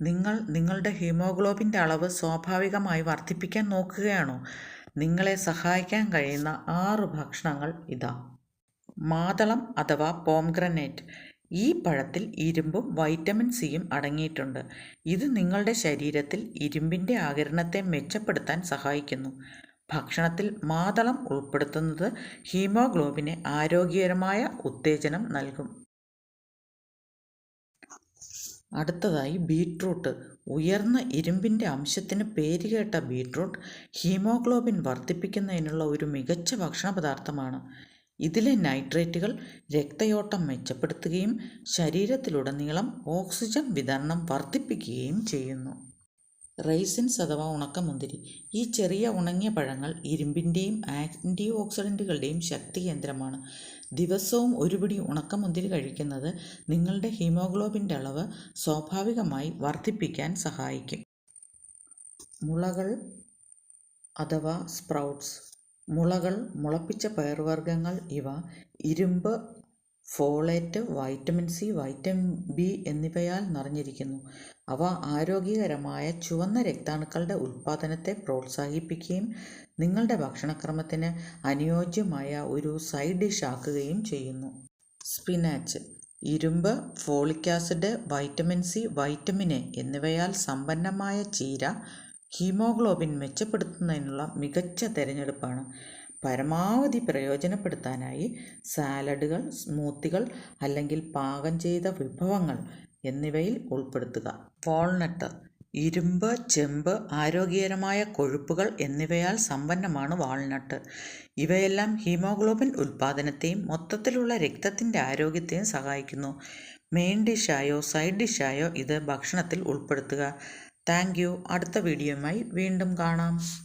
നിങ്ങൾ നിങ്ങളുടെ ഹീമോഗ്ലോബിന്റെ അളവ് സ്വാഭാവികമായി വർദ്ധിപ്പിക്കാൻ നോക്കുകയാണോ? നിങ്ങളെ സഹായിക്കാൻ കഴിയുന്ന ആറ് ഭക്ഷണങ്ങൾ ഇതാ. മാതളം അഥവാ പോംഗ്രനേറ്റ്. ഈ പഴത്തിൽ ഇരുമ്പും വൈറ്റമിൻ സിയും അടങ്ങിയിട്ടുണ്ട്. ഇത് നിങ്ങളുടെ ശരീരത്തിൽ ഇരുമ്പിന്റെ ആകിരണത്തെ മെച്ചപ്പെടുത്താൻ സഹായിക്കുന്നു. ഭക്ഷണത്തിൽ മാതളം ഉൾപ്പെടുത്തുന്നത് ഹീമോഗ്ലോബിന് ആരോഗ്യകരമായ ഉത്തേജനം നൽകും. അടുത്തതായി ബീട്രൂട്ട്. ഉയർന്ന ഇരുമ്പിന്റെ അംശത്തിന് പേരുകേട്ട ബീട്രൂട്ട് ഹീമോഗ്ലോബിൻ വർദ്ധിപ്പിക്കുന്നതിനുള്ള ഒരു മികച്ച ഭക്ഷണ പദാർത്ഥമാണ് ഇതിലെ നൈട്രേറ്റുകൾ രക്തയോട്ടം മെച്ചപ്പെടുത്തുകയും ശരീരത്തിലുടനീളം ഓക്സിജൻ വിതരണം വർദ്ധിപ്പിക്കുകയും ചെയ്യുന്നു. റൈസിൻസ് അഥവാ ഉണക്കമുന്തിരി. ഈ ചെറിയ ഉണങ്ങിയ പഴങ്ങൾ ഇരുമ്പിന്റെയും ആന്റി ഓക്സിഡന്റുകളുടെയും ശക്തി കേന്ദ്രമാണ് ദിവസവും ഒരു പിടി ഉണക്കമുന്തിരി കഴിക്കുന്നത് നിങ്ങളുടെ ഹീമോഗ്ലോബിന്റെ അളവ് സ്വാഭാവികമായി വർദ്ധിപ്പിക്കാൻ സഹായിക്കും. മുളകൾ അഥവാ സ്പ്രൗട്ട്സ്. മുളകൾ മുളപ്പിച്ച പയർവർഗങ്ങൾ ഇവ ഇരുമ്പ് folate vitamin C vitamin B എന്നിവയാൽ നിറഞ്ഞിരിക്കുന്നു. അവ ആരോഗ്യകരമായ ചുവന്ന രക്താണുക്കളുടെ ഉൽപ്പാദനത്തെ പ്രോത്സാഹിപ്പിക്കുകയും നിങ്ങളുടെ ഭക്ഷണക്രമത്തിന് അനുയോജ്യമായ ഒരു സൈഡ് ഡിഷ് ആക്കുകയും ചെയ്യുന്നു. സ്പിനാച്ച് ഇരുമ്പ് folic acid vitamin C vitamin A എന്നിവയാൽ സമ്പന്നമായ ചീര ഹീമോഗ്ലോബിൻ മെച്ചപ്പെടുത്തുന്നതിനുള്ള മികച്ച തിരഞ്ഞെടുപ്പാണ്. പരമാവധി പ്രയോജനപ്പെടുത്താനായി സാലഡുകൾ സ്മൂത്തികൾ അല്ലെങ്കിൽ പാകം ചെയ്ത വിഭവങ്ങൾ എന്നിവയിൽ ഉൾപ്പെടുത്തുക. വാൾനട്ട് ഇരുമ്പ് ചെമ്പ് ആരോഗ്യകരമായ കൊഴുപ്പുകൾ എന്നിവയാൽ സമ്പന്നമാണ് വാൾനട്ട്. ഇവയെല്ലാം ഹീമോഗ്ലോബിൻ ഉൽപ്പാദനത്തെയും മൊത്തത്തിലുള്ള രക്തത്തിന്റെ ആരോഗ്യത്തെയും സഹായിക്കുന്നു. മെയിൻ ഡിഷായോ സൈഡ് ഡിഷായോ ഇത് ഭക്ഷണത്തിൽ ഉൾപ്പെടുത്തുക. താങ്ക് അടുത്ത വീഡിയോയുമായി വീണ്ടും കാണാം.